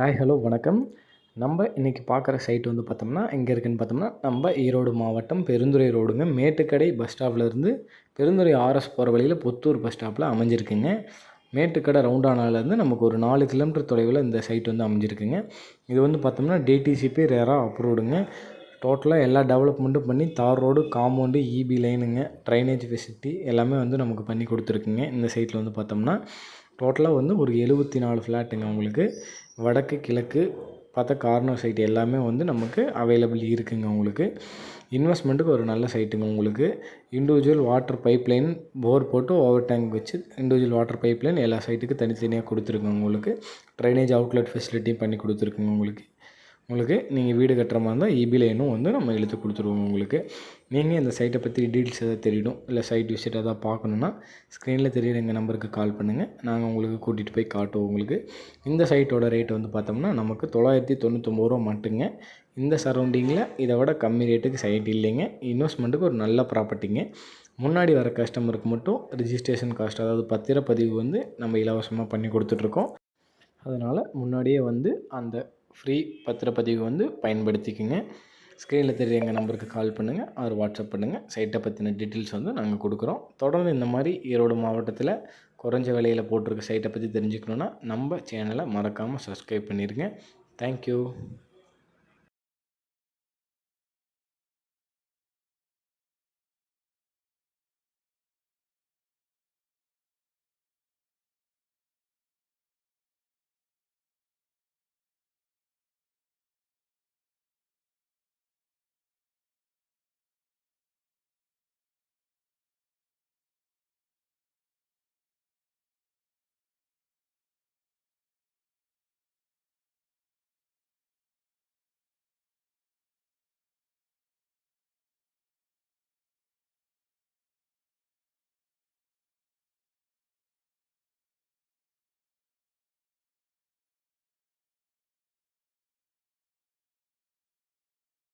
Hi hello வணக்கம். நம்ம இன்றைக்கி பார்க்குற சைட் வந்து பார்த்தோம்னா எங்கே இருக்குதுன்னு பார்த்தோம்னா நம்ம ஈரோடு மாவட்டம் பெருந்துறை ரோடுங்க. மேட்டுக்கடை பஸ் ஸ்டாப்லேருந்து பெருந்துறை ஆர்எஸ் போகிற வழியில் புத்தூர் பஸ் ஸ்டாப்பில் அமைஞ்சிருக்குங்க. மேட்டுக்கடை ரவுண்டானாலேருந்து நமக்கு ஒரு நாலு கிலோமீட்டர் தொலைவில் இந்த சைட் வந்து அமைஞ்சிருக்குங்க. இது வந்து பார்த்தோம்னா டிடிசிபி ரேராக அப்ரூவ்டுங்க டோட்டலாக எல்லா டெவலப்மெண்ட்டும் பண்ணி தார் ரோடு காம்பவுண்டு இபி லைனுங்க ட்ரைனேஜ் ஃபெசிலிட்டி எல்லாமே வந்து நமக்கு பண்ணி கொடுத்துருக்குங்க. இந்த சைட்டில் வந்து பார்த்தோம்னா டோட்டலாக வந்து ஒரு எழுபத்தி நாலு ஃப்ளாட்டுங்க உங்களுக்கு. வடக்கு கிழக்கு பார்த்தா கார்னர் சைட் எல்லாமே வந்து நமக்கு அவைலபிள் இருக்குங்க உங்களுக்கு. இன்வெஸ்ட்மெண்ட்டுக்கு ஒரு நல்ல சைட்டுங்க உங்களுக்கு. இண்டிவிஜுவல் வாட்டர் பைப்லைன் போர் போட்டு ஓவர் டேங்க் வச்சு இண்டிவிஜுவல் வாட்டர் பைப்லைன் எல்லா சைட்டுக்கும் தனித்தனியாக கொடுத்துருக்குங்க உங்களுக்கு. ட்ரைனேஜ் அவுட்லெட் ஃபெசிலிட்டியும் பண்ணி கொடுத்துருக்குங்க உங்களுக்கு. உங்களுக்கு நீங்கள் வீடு கட்டுற மாதிரி இருந்தால் இபி லைனும் வந்து நம்ம இழுத்து கொடுத்துருவோம் உங்களுக்கு. நீங்கள் இந்த சைட்டை பற்றி டீட்டெயில்ஸ் எதாவது தெரியணும் இல்லை சைட் விசிட் எதாவது பார்க்கணுன்னா ஸ்க்ரீனில் தெரியுற எங்கள் நம்பருக்கு கால் பண்ணுங்கள் நாங்கள் உங்களுக்கு கூட்டிகிட்டு போய் காட்டுவோம் உங்களுக்கு. இந்த சைட்டோட ரேட் வந்து பார்த்தோம்னா நமக்கு தொள்ளாயிரத்தி தொண்ணூற்றொம்பது ரூபா மட்டுங்க. இந்த சரௌண்டிங்கில் இதை விட கம்மி ரேட்டுக்கு சைட் இல்லைங்க. இன்வெஸ்ட்மெண்ட்டுக்கு ஒரு நல்ல ப்ராப்பர்ட்டிங்க முன்னாடி வர கஸ்டமருக்கு மட்டும் ரிஜிஸ்ட்ரேஷன் காஸ்ட் அதாவது பத்திரப்பதிவு வந்து நம்ம இலவசமாக பண்ணி கொடுத்துட்ருக்கோம் அதனால் முன்னாடியே வந்து அந்த ஃப்ரீ பத்திரப்பதிவு வந்து பயன்படுத்திக்கோங்க. ஸ்க்ரீனில் தெரிய எங்கள் நம்பருக்கு கால் பண்ணுங்கள் அவர் வாட்ஸ்அப் பண்ணுங்கள் சைட்டை பற்றின டீட்டெயில்ஸ் வந்து நாங்கள் கொடுக்குறோம். தொடர்ந்து இந்த மாதிரி ஈரோடு மாவட்டத்தில் குறைஞ்ச விலையில் போட்டிருக்க சைட்டை பற்றி தெரிஞ்சுக்கணுன்னா நம்ம சேனலை மறக்காமல் சப்ஸ்கிரைப் பண்ணிடுங்க தேங்க்யூ